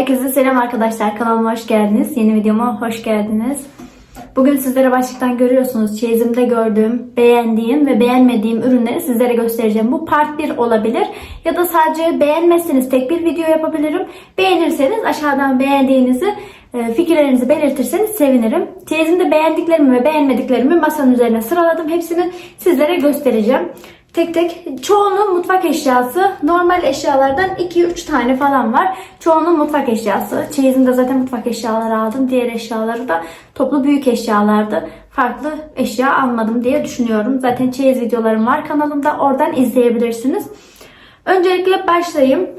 Herkese selam arkadaşlar. Kanalıma hoş geldiniz. Yeni videoma hoş geldiniz. Bugün sizlere başlıktan görüyorsunuz. Çeyizimde gördüğüm, beğendiğim ve beğenmediğim ürünleri sizlere göstereceğim. Bu part 1 olabilir. Ya da sadece beğenmezseniz tek bir video yapabilirim. Beğenirseniz aşağıdan beğendiğinizi, e, fikirlerinizi belirtirseniz sevinirim. Çeyizimde beğendiklerimi ve beğenmediklerimi masanın üzerine sıraladım. Hepsini sizlere göstereceğim. Tek tek çoğunluğu mutfak eşyası. Normal eşyalardan 2-3 tane falan var. Çoğunluğu mutfak eşyası. Çeyizimde zaten mutfak eşyaları aldım. Diğer eşyaları da toplu büyük eşyalardı. Farklı eşya almadım diye düşünüyorum. Zaten çeyiz videolarım var kanalımda. Oradan izleyebilirsiniz. Öncelikle başlayayım.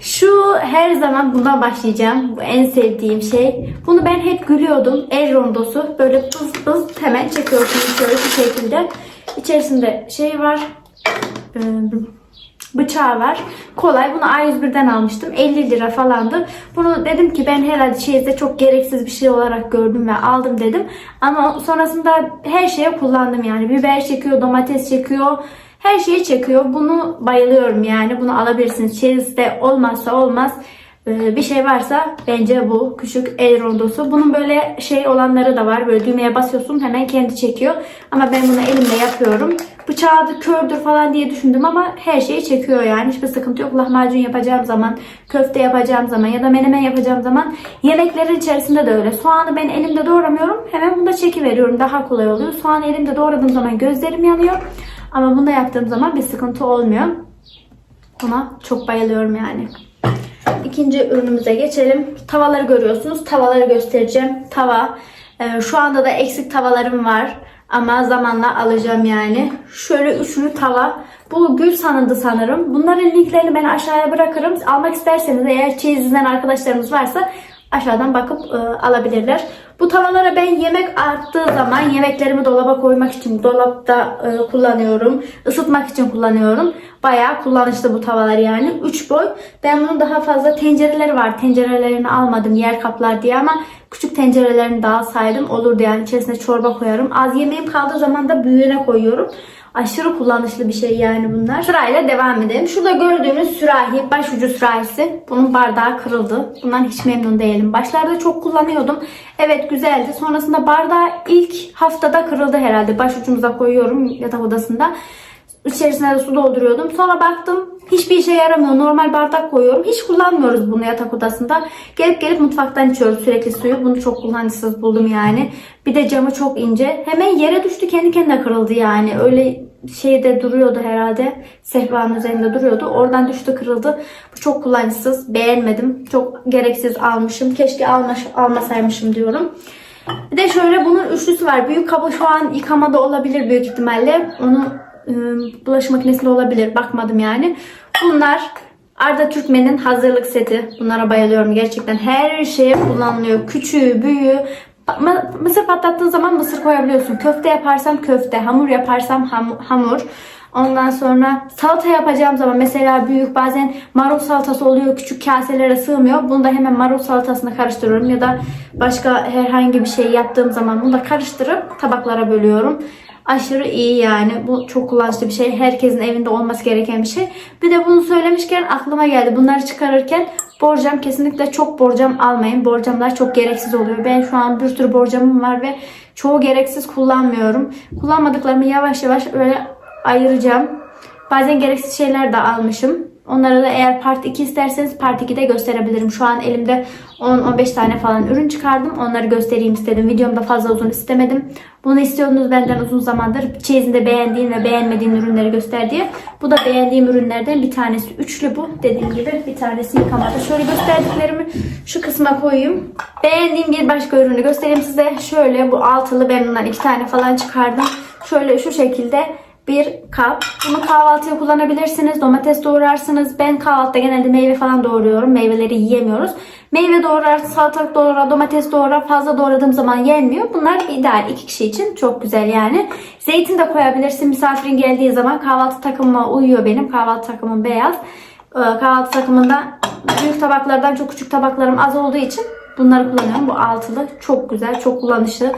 Şu her zaman bundan başlayacağım. Bu en sevdiğim şey. Bunu ben hep gülüyordum. El rondosu. Böyle pız pız hemen çekiyorsunuz şöyle bu şekilde. İçerisinde şey var. Ee, bıçağı var. Kolay. Bunu A101'den almıştım. 50 lira falandı. Bunu dedim ki ben herhalde çeyizde çok gereksiz bir şey olarak gördüm ve aldım dedim. Ama sonrasında her şeye kullandım yani. Biber çekiyor, domates çekiyor. Her şeyi çekiyor. Bunu bayılıyorum yani. Bunu alabilirsiniz. Çeyizde olmazsa olmaz bir şey varsa bence bu küçük el rondosu. Bunun böyle şey olanları da var. Böyle düğmeye basıyorsun hemen kendi çekiyor. Ama ben bunu elimle yapıyorum. Bıçağı da kördür falan diye düşündüm ama her şeyi çekiyor yani. Hiçbir sıkıntı yok. Lahmacun yapacağım zaman, köfte yapacağım zaman ya da menemen yapacağım zaman yemeklerin içerisinde de öyle. Soğanı ben elimde doğramıyorum. Hemen bunu da çekiveriyorum. Daha kolay oluyor. Soğanı elimde doğradığım zaman gözlerim yanıyor. Ama bunu da yaptığım zaman bir sıkıntı olmuyor. Buna çok bayılıyorum yani. İkinci ürünümüze geçelim. Tavaları görüyorsunuz. Tavaları göstereceğim. Tava. Ee, şu anda da eksik tavalarım var. Ama zamanla alacağım yani. Şöyle üçlü tava. Bu gül sanındı sanırım. Bunların linklerini ben aşağıya bırakırım. Almak isterseniz eğer çeyizden arkadaşlarımız varsa aşağıdan bakıp e, alabilirler. Bu tavalara ben yemek arttığı zaman yemeklerimi dolaba koymak için dolapta e, kullanıyorum. Isıtmak için kullanıyorum. Bayağı kullanışlı bu tavalar yani. 3 boy. Ben bunun daha fazla tencereleri var. Tencerelerini almadım yer kaplar diye ama küçük tencerelerini daha saydım. Olurdu yani içerisine çorba koyarım. Az yemeğim kaldığı zaman da büyüğüne koyuyorum. Aşırı kullanışlı bir şey yani bunlar. Sırayla devam edelim. Şurada gördüğünüz sürahi, başucu sürahisi. Bunun bardağı kırıldı. Bundan hiç memnun değilim. Başlarda çok kullanıyordum. Evet güzeldi. Sonrasında bardağı ilk haftada kırıldı herhalde. Başucumuza koyuyorum yatak odasında. İçerisine de su dolduruyordum. Sonra baktım hiçbir işe yaramıyor. Normal bardak koyuyorum. Hiç kullanmıyoruz bunu yatak odasında. Gelip gelip mutfaktan içiyoruz sürekli suyu. Bunu çok kullanışsız buldum yani. Bir de camı çok ince. Hemen yere düştü kendi kendine kırıldı yani. Öyle şeyde duruyordu herhalde. Sehpanın üzerinde duruyordu. Oradan düştü kırıldı. Bu çok kullanışsız. Beğenmedim. Çok gereksiz almışım. Keşke almış, almasaymışım diyorum. Bir de şöyle bunun üçlüsü var. Büyük kabı şu an yıkamada olabilir büyük ihtimalle. Onu bulaşık makinesinde olabilir. Bakmadım yani. Bunlar Arda Türkmen'in hazırlık seti. Bunlara bayılıyorum gerçekten. Her şeye kullanılıyor. Küçüğü, büyüğü. Mısır patlattığın zaman mısır koyabiliyorsun. Köfte yaparsam köfte, hamur yaparsam ham- hamur. Ondan sonra salata yapacağım zaman mesela büyük bazen marul salatası oluyor küçük kaselere sığmıyor. Bunu da hemen marul salatasına karıştırıyorum ya da başka herhangi bir şey yaptığım zaman bunu da karıştırıp tabaklara bölüyorum. Aşırı iyi yani. Bu çok kullanışlı bir şey. Herkesin evinde olması gereken bir şey. Bir de bunu söylemişken aklıma geldi. Bunları çıkarırken borcam kesinlikle çok borcam almayın. Borcamlar çok gereksiz oluyor. Ben şu an bir sürü borcamım var ve çoğu gereksiz kullanmıyorum. Kullanmadıklarımı yavaş yavaş öyle ayıracağım. Bazen gereksiz şeyler de almışım. Onları da eğer part 2 isterseniz part 2'de gösterebilirim. Şu an elimde 10-15 tane falan ürün çıkardım. Onları göstereyim istedim. Videomda fazla uzun istemedim. Bunu istiyordunuz benden uzun zamandır. Çeyizinde beğendiğin ve beğenmediğin ürünleri göster diye. Bu da beğendiğim ürünlerden bir tanesi. Üçlü bu. Dediğim gibi bir tanesi yıkamada. Şöyle gösterdiklerimi şu kısma koyayım. Beğendiğim bir başka ürünü göstereyim size. Şöyle bu altılı ben bundan iki tane falan çıkardım. Şöyle şu şekilde bir kap. Bunu kahvaltıya kullanabilirsiniz. Domates doğrarsınız. Ben kahvaltıda genelde meyve falan doğruyorum. Meyveleri yiyemiyoruz. Meyve doğrar, salatalık doğrar, domates doğrar. Fazla doğradığım zaman yenmiyor. Bunlar ideal iki kişi için. Çok güzel yani. Zeytin de koyabilirsin. Misafirin geldiği zaman kahvaltı takımıma uyuyor benim. Kahvaltı takımım beyaz. Ee, Kahvaltı takımında büyük tabaklardan çok küçük tabaklarım az olduğu için bunları kullanıyorum. Bu altılı. Çok güzel, çok kullanışlı.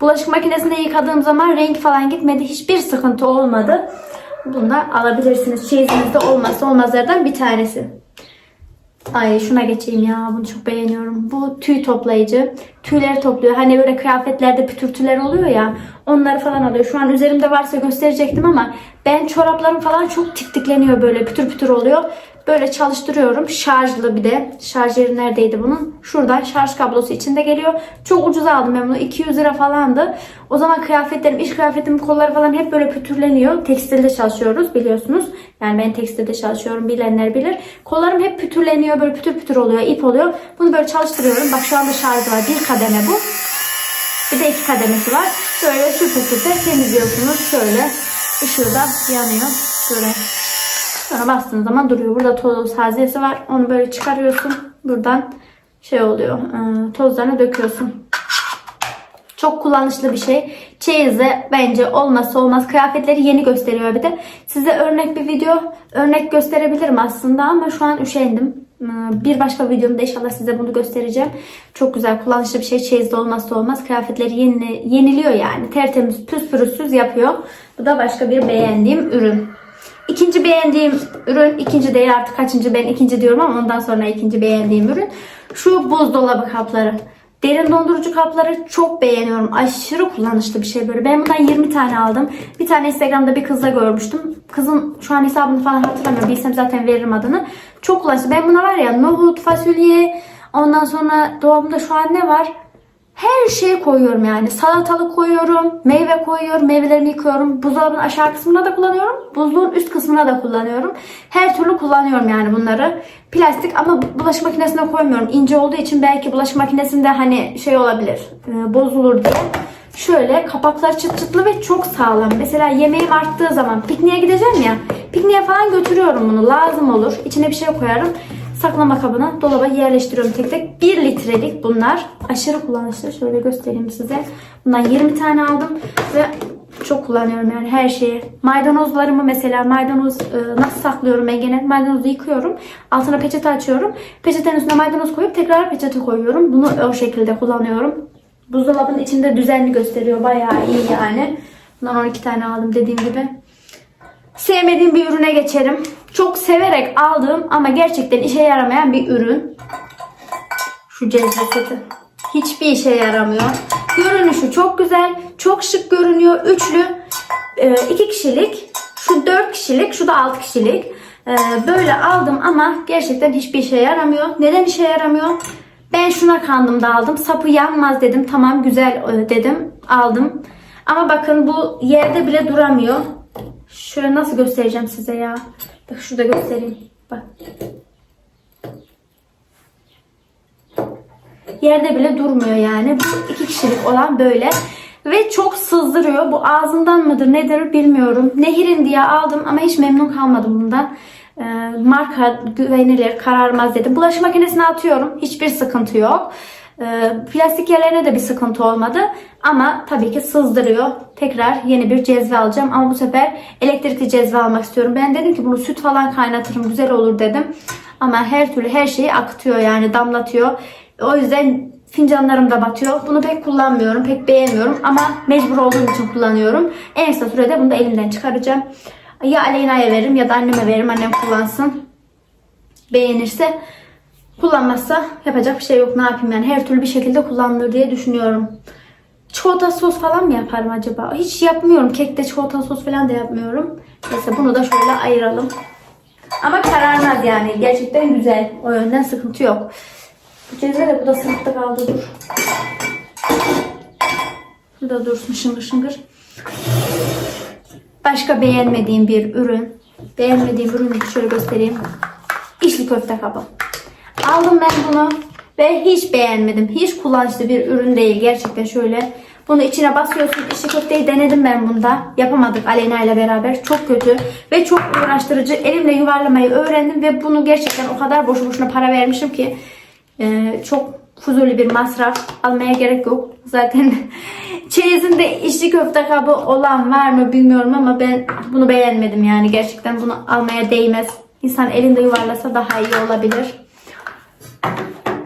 Bulaşık makinesinde yıkadığım zaman renk falan gitmedi. Hiçbir sıkıntı olmadı. Bunu da alabilirsiniz. Çeyizinizde olmazsa olmazlardan bir tanesi. Ay şuna geçeyim ya bunu çok beğeniyorum. Bu tüy toplayıcı. Tüyleri topluyor. Hani böyle kıyafetlerde pütürtüler oluyor ya. Onları falan alıyor. Şu an üzerimde varsa gösterecektim ama ben çoraplarım falan çok tiktikleniyor böyle pütür pütür oluyor. Böyle çalıştırıyorum. Şarjlı bir de. Şarj yeri neredeydi bunun? Şuradan şarj kablosu içinde geliyor. Çok ucuza aldım ben bunu. 200 lira falandı. O zaman kıyafetlerim, iş kıyafetim, kolları falan hep böyle pütürleniyor. Tekstilde çalışıyoruz biliyorsunuz. Yani ben tekstilde çalışıyorum bilenler bilir. Kollarım hep pütürleniyor. Böyle pütür pütür oluyor. ip oluyor. Bunu böyle çalıştırıyorum. Bak şu anda şarjı var. Bir kademe bu. Bir de iki kademesi var. Şöyle süpür süpür temizliyorsunuz. Şöyle ışığı da yanıyor. Böyle Sonra bastığın zaman duruyor. Burada toz hazesi var. Onu böyle çıkarıyorsun. Buradan şey oluyor. e, Tozlarını döküyorsun. Çok kullanışlı bir şey. Çeyizde bence olmazsa olmaz. Kıyafetleri yeni gösteriyor bir de. Size örnek bir video örnek gösterebilirim aslında ama şu an üşendim. Ee, Bir başka videomda inşallah size bunu göstereceğim. Çok güzel kullanışlı bir şey. Çeyizde olmazsa olmaz. Kıyafetleri yeni, yeniliyor yani. Tertemiz püspürüzsüz yapıyor. Bu da başka bir beğendiğim ürün. İkinci beğendiğim ürün, ikinci değil artık kaçıncı ben ikinci diyorum ama ondan sonra ikinci beğendiğim ürün. Şu buzdolabı kapları. Derin dondurucu kapları çok beğeniyorum. Aşırı kullanışlı bir şey böyle. Ben bundan 20 tane aldım. Bir tane Instagram'da bir kızla görmüştüm. Kızın şu an hesabını falan hatırlamıyorum. Bilsem zaten veririm adını. Çok kullanışlı. Ben buna var ya nohut, fasulye, ondan sonra dolabımda şu an ne var? Her şeyi koyuyorum yani. Salatalık koyuyorum, meyve koyuyorum, meyvelerimi yıkıyorum. Buzdolabının aşağı kısmına da kullanıyorum. Buzluğun üst kısmına da kullanıyorum. Her türlü kullanıyorum yani bunları. Plastik ama bulaşık makinesine koymuyorum. İnce olduğu için belki bulaşık makinesinde hani şey olabilir, e, bozulur diye. Şöyle kapaklar çıt çıtlı ve çok sağlam. Mesela yemeğim arttığı zaman pikniğe gideceğim ya. Pikniğe falan götürüyorum bunu. Lazım olur. İçine bir şey koyarım saklama kabına dolaba yerleştiriyorum tek tek. 1 litrelik bunlar. Aşırı kullanışlı. Şöyle göstereyim size. Bundan 20 tane aldım ve çok kullanıyorum yani her şeyi. Maydanozlarımı mesela maydanoz e, nasıl saklıyorum ben genelde maydanozu yıkıyorum. Altına peçete açıyorum. Peçetenin üstüne maydanoz koyup tekrar peçete koyuyorum. Bunu o şekilde kullanıyorum. Buzdolabının içinde düzenli gösteriyor. Bayağı iyi yani. Bundan 12 tane aldım dediğim gibi. Sevmediğim bir ürüne geçerim. Çok severek aldığım ama gerçekten işe yaramayan bir ürün. Şu cezve seti. Hiçbir işe yaramıyor. Görünüşü çok güzel. Çok şık görünüyor. Üçlü. e, iki kişilik. Şu dört kişilik. Şu da altı kişilik. E, böyle aldım ama gerçekten hiçbir işe yaramıyor. Neden işe yaramıyor? Ben şuna kandım da aldım. Sapı yanmaz dedim. Tamam güzel e, dedim. Aldım. Ama bakın bu yerde bile duramıyor. Şöyle nasıl göstereceğim size ya. Bak şurada göstereyim. Bak. Yerde bile durmuyor yani. Bu iki kişilik olan böyle. Ve çok sızdırıyor. Bu ağzından mıdır nedir bilmiyorum. Nehirin diye aldım ama hiç memnun kalmadım bundan. Ee, marka güvenilir, kararmaz dedim. Bulaşık makinesine atıyorum. Hiçbir sıkıntı yok. Ee, plastik yerlerine de bir sıkıntı olmadı. Ama tabii ki sızdırıyor. Tekrar yeni bir cezve alacağım. Ama bu sefer elektrikli cezve almak istiyorum. Ben dedim ki bunu süt falan kaynatırım güzel olur dedim. Ama her türlü her şeyi akıtıyor yani damlatıyor. O yüzden fincanlarım da batıyor. Bunu pek kullanmıyorum. Pek beğenmiyorum. Ama mecbur olduğum için kullanıyorum. En kısa sürede bunu da elimden çıkaracağım. Ya Aleyna'ya veririm ya da anneme veririm. Annem kullansın. Beğenirse Kullanmazsa yapacak bir şey yok. Ne yapayım yani her türlü bir şekilde kullanılır diye düşünüyorum. Çikolata sos falan mı yaparım acaba? Hiç yapmıyorum. Kekte çikolata sos falan da yapmıyorum. Neyse bunu da şöyle ayıralım. Ama kararmaz yani. Gerçekten güzel. O yönden sıkıntı yok. Bu cezve de bu da sınıfta kaldı dur. Bu da dursun şıngır şıngır. Başka beğenmediğim bir ürün. Beğenmediğim ürünü şöyle göstereyim. İçli köfte kabı. Aldım ben bunu ve hiç beğenmedim. Hiç kullanışlı bir ürün değil gerçekten şöyle. Bunu içine basıyorsun. İşte köfteyi denedim ben bunda. Yapamadık Aleyna ile beraber. Çok kötü ve çok uğraştırıcı. Elimle yuvarlamayı öğrendim ve bunu gerçekten o kadar boşu boşuna para vermişim ki e, çok fuzuli bir masraf. Almaya gerek yok. Zaten çeyizinde içli köfte kabı olan var mı bilmiyorum ama ben bunu beğenmedim yani. Gerçekten bunu almaya değmez. İnsan elinde yuvarlasa daha iyi olabilir.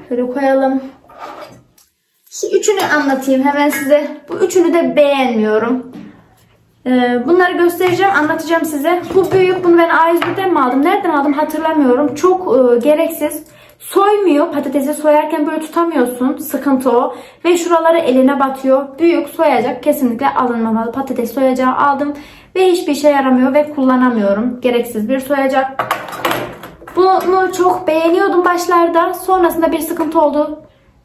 Şöyle koyalım. Şu üçünü anlatayım hemen size. Bu üçünü de beğenmiyorum. Ee, bunları göstereceğim, anlatacağım size. Bu büyük, bunu ben A101'den mi aldım? Nereden aldım hatırlamıyorum. Çok e, gereksiz. Soymuyor. Patatesi soyarken böyle tutamıyorsun. Sıkıntı o. Ve şuraları eline batıyor. Büyük soyacak kesinlikle alınmamalı. Patates soyacağı aldım. Ve hiçbir işe yaramıyor ve kullanamıyorum. Gereksiz bir soyacak. Bunu çok beğeniyordum başlarda. Sonrasında bir sıkıntı oldu.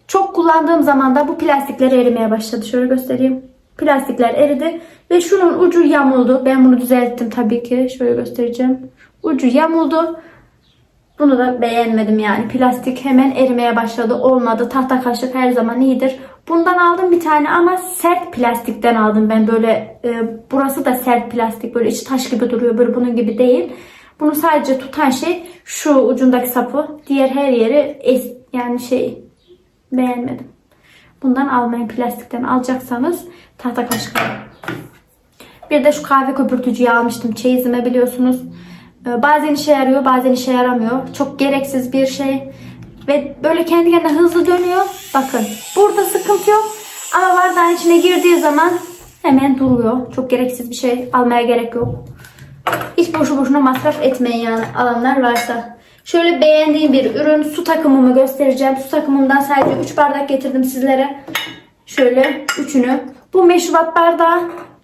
Çok kullandığım zaman da bu plastikler erimeye başladı. Şöyle göstereyim. Plastikler eridi ve şunun ucu yamuldu. Ben bunu düzelttim tabii ki. Şöyle göstereceğim. Ucu yamuldu. Bunu da beğenmedim yani. Plastik hemen erimeye başladı. Olmadı. Tahta kaşık her zaman iyidir. Bundan aldım bir tane ama sert plastikten aldım ben böyle. e, burası da sert plastik. Böyle içi taş gibi duruyor. Böyle bunun gibi değil. Bunu sadece tutan şey şu ucundaki sapı. Diğer her yeri es, yani şey beğenmedim. Bundan almayın plastikten alacaksanız tahta kaşık. Bir de şu kahve köpürtücüyü almıştım çeyizime biliyorsunuz. Ee, Bazen işe yarıyor bazen işe yaramıyor. Çok gereksiz bir şey. Ve böyle kendi kendine hızlı dönüyor. Bakın burada sıkıntı yok. Ama bardağın içine girdiği zaman hemen duruyor. Çok gereksiz bir şey. Almaya gerek yok. Hiç boşu boşuna masraf etmeyin yani alanlar varsa. Şöyle beğendiğim bir ürün su takımımı göstereceğim. Su takımımdan sadece 3 bardak getirdim sizlere. Şöyle üçünü. Bu meşrubat bardağı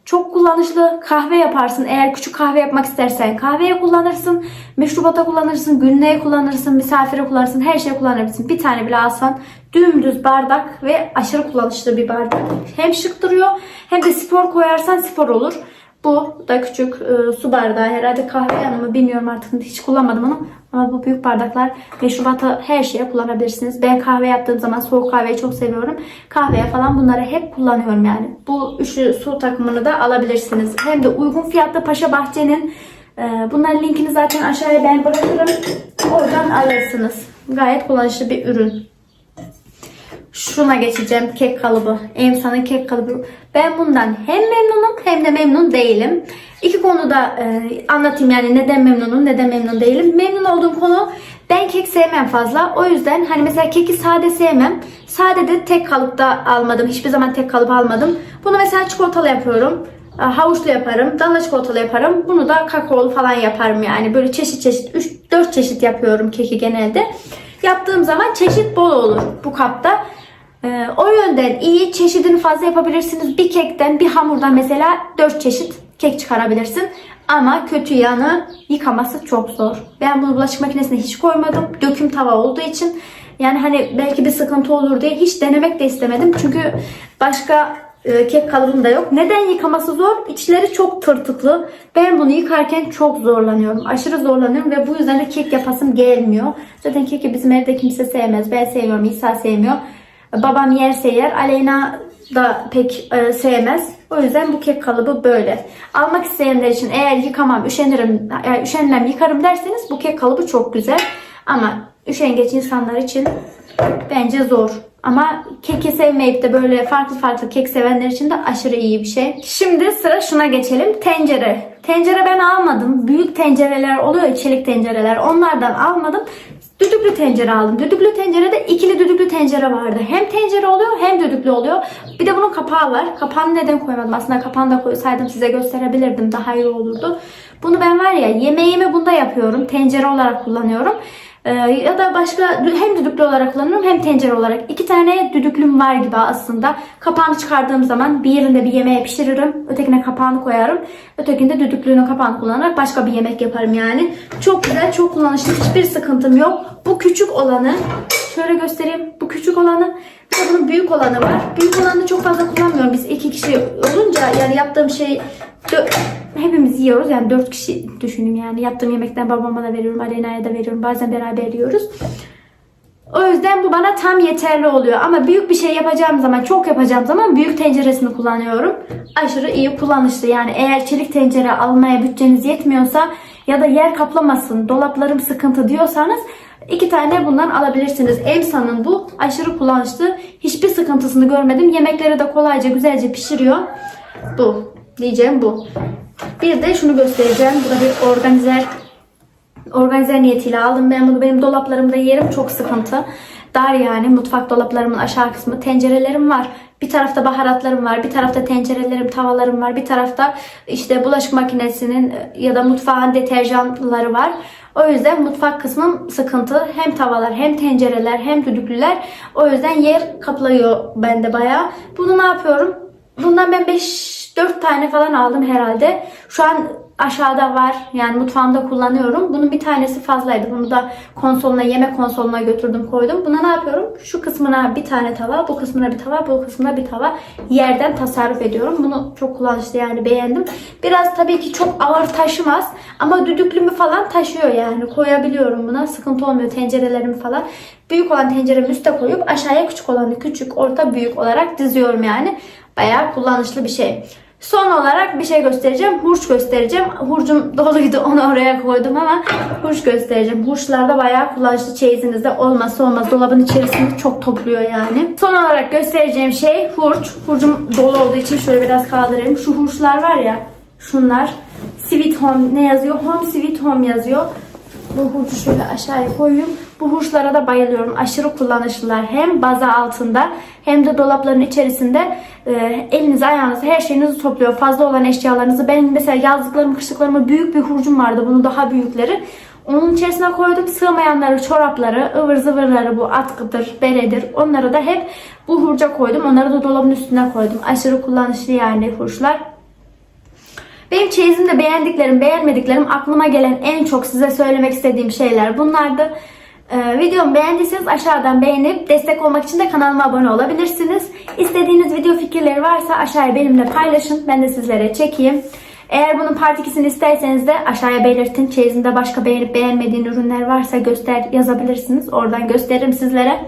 çok kullanışlı. Kahve yaparsın. Eğer küçük kahve yapmak istersen kahveye kullanırsın. Meşrubata kullanırsın. Günlüğe kullanırsın. Misafire kullanırsın. Her şeye kullanabilirsin. Bir tane bile alsan dümdüz bardak ve aşırı kullanışlı bir bardak. Hem şık duruyor hem de spor koyarsan spor olur. Bu da küçük e, su bardağı herhalde kahve yanımı bilmiyorum artık hiç kullanmadım onu. Ama bu büyük bardaklar meşrubata her şeye kullanabilirsiniz. Ben kahve yaptığım zaman soğuk kahveyi çok seviyorum. Kahveye falan bunları hep kullanıyorum yani. Bu üçlü su takımını da alabilirsiniz. Hem de uygun fiyatlı Paşa Bahçe'nin e, bunların linkini zaten aşağıya ben bırakırım. Oradan alırsınız. Gayet kullanışlı bir ürün. Şuna geçeceğim kek kalıbı. Emsa'nın kek kalıbı. Ben bundan hem memnunum hem de memnun değilim. İki konuda e, anlatayım yani neden memnunum neden memnun değilim. Memnun olduğum konu ben kek sevmem fazla. O yüzden hani mesela keki sade sevmem. Sade de tek kalıpta almadım. Hiçbir zaman tek kalıp almadım. Bunu mesela çikolatalı yapıyorum. E, Havuçlu yaparım. Damla çikolatalı yaparım. Bunu da kakaolu falan yaparım yani. Böyle çeşit çeşit 3-4 çeşit yapıyorum keki genelde. Yaptığım zaman çeşit bol olur bu kapta. Ee, o yönden iyi çeşidini fazla yapabilirsiniz. Bir kekten bir hamurdan mesela 4 çeşit kek çıkarabilirsin. Ama kötü yanı yıkaması çok zor. Ben bunu bulaşık makinesine hiç koymadım. Döküm tava olduğu için yani hani belki bir sıkıntı olur diye hiç denemek de istemedim. Çünkü başka e, kek kalıbım da yok. Neden yıkaması zor? İçleri çok tırtıklı. Ben bunu yıkarken çok zorlanıyorum. Aşırı zorlanıyorum ve bu yüzden de kek yapasım gelmiyor. Zaten keki bizim evde kimse sevmez. Ben sevmiyorum, İsa sevmiyor. Babam yerse yer. Aleyna da pek e, sevmez. O yüzden bu kek kalıbı böyle. Almak isteyenler için eğer yıkamam, üşenirim, e, üşenmem yıkarım derseniz bu kek kalıbı çok güzel. Ama üşengeç insanlar için bence zor. Ama keki sevmeyip de böyle farklı farklı kek sevenler için de aşırı iyi bir şey. Şimdi sıra şuna geçelim. Tencere. Tencere ben almadım. Büyük tencereler oluyor çelik tencereler. Onlardan almadım. Düdüklü tencere aldım. Düdüklü tencerede ikili düdüklü tencere vardı. Hem tencere oluyor hem düdüklü oluyor. Bir de bunun kapağı var. Kapağını neden koymadım? Aslında kapağını da koysaydım size gösterebilirdim. Daha iyi olurdu. Bunu ben var ya yemeğimi bunda yapıyorum. Tencere olarak kullanıyorum. Ee, ya da başka hem düdüklü olarak kullanıyorum hem tencere olarak. İki tane düdüklüm var gibi aslında. Kapağını çıkardığım zaman bir yerinde bir yemeği pişiririm. Ötekine kapağını koyarım. Ötekinde düdüklüğünün kapağını kullanarak başka bir yemek yaparım yani. Çok güzel, çok kullanışlı. Hiçbir sıkıntım yok. Bu küçük olanı şöyle göstereyim. Bu küçük olanı de bunun büyük olanı var. Büyük olanı çok fazla kullanmıyorum. Biz iki kişi olunca yani yaptığım şey hepimiz yiyoruz. Yani dört kişi düşünün yani. Yaptığım yemekten babama da veriyorum, Aleyna'ya da veriyorum. Bazen beraber yiyoruz. O yüzden bu bana tam yeterli oluyor. Ama büyük bir şey yapacağım zaman, çok yapacağım zaman büyük tenceresini kullanıyorum. Aşırı iyi kullanışlı. Yani eğer çelik tencere almaya bütçeniz yetmiyorsa ya da yer kaplamasın, dolaplarım sıkıntı diyorsanız iki tane bundan alabilirsiniz. Emsa'nın bu aşırı kullanışlı. Hiçbir sıkıntısını görmedim. Yemekleri de kolayca güzelce pişiriyor. Bu. Diyeceğim bu. Bir de şunu göstereceğim. Bu da bir organizer organizer niyetiyle aldım. Ben bunu benim dolaplarımda yerim çok sıkıntı. Dar yani mutfak dolaplarımın aşağı kısmı. Tencerelerim var. Bir tarafta baharatlarım var. Bir tarafta tencerelerim, tavalarım var. Bir tarafta işte bulaşık makinesinin ya da mutfağın deterjanları var. O yüzden mutfak kısmım sıkıntı. Hem tavalar hem tencereler hem düdüklüler. O yüzden yer kaplıyor bende bayağı. Bunu ne yapıyorum? Bundan ben 5-4 tane falan aldım herhalde. Şu an aşağıda var. Yani mutfağımda kullanıyorum. Bunun bir tanesi fazlaydı. Bunu da konsoluna, yemek konsoluna götürdüm koydum. Buna ne yapıyorum? Şu kısmına bir tane tava, bu kısmına bir tava, bu kısmına bir tava. Yerden tasarruf ediyorum. Bunu çok kullanışlı yani beğendim. Biraz tabii ki çok ağır taşımaz. Ama düdüklümü falan taşıyor yani. Koyabiliyorum buna. Sıkıntı olmuyor tencerelerimi falan. Büyük olan tenceremi üste koyup aşağıya küçük olanı küçük, orta, büyük olarak diziyorum yani. Bayağı kullanışlı bir şey. Son olarak bir şey göstereceğim. Hurç göstereceğim. Hurcum doluydu onu oraya koydum ama hurç göstereceğim. Hurçlar da bayağı kullanışlı çeyizinizde olmazsa olmaz. Dolabın içerisinde çok topluyor yani. Son olarak göstereceğim şey hurç. Hurcum dolu olduğu için şöyle biraz kaldırayım. Şu hurçlar var ya şunlar. Sweet Home ne yazıyor? Home Sweet Home yazıyor. Bu hurcu şöyle aşağıya koyayım. Bu hurçlara da bayılıyorum. Aşırı kullanışlılar. Hem baza altında hem de dolapların içerisinde e, elinizi ayağınızı her şeyinizi topluyor. Fazla olan eşyalarınızı. Benim mesela yazlıklarım kışlıklarıma büyük bir hurcum vardı. Bunun daha büyükleri. Onun içerisine koydum. Sığmayanları, çorapları, ıvır zıvırları bu atkıdır, beredir. Onları da hep bu hurca koydum. Onları da dolabın üstüne koydum. Aşırı kullanışlı yani hurçlar. Benim çeyizimde beğendiklerim, beğenmediklerim aklıma gelen en çok size söylemek istediğim şeyler bunlardı. Ee, videomu beğendiyseniz aşağıdan beğenip destek olmak için de kanalıma abone olabilirsiniz. İstediğiniz video fikirleri varsa aşağıya benimle paylaşın. Ben de sizlere çekeyim. Eğer bunun part 2'sini isterseniz de aşağıya belirtin. Çeyizinde başka beğenip beğenmediğin ürünler varsa göster yazabilirsiniz. Oradan gösteririm sizlere.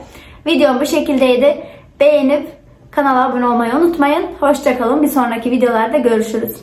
Videom bu şekildeydi. Beğenip kanala abone olmayı unutmayın. Hoşçakalın. Bir sonraki videolarda görüşürüz.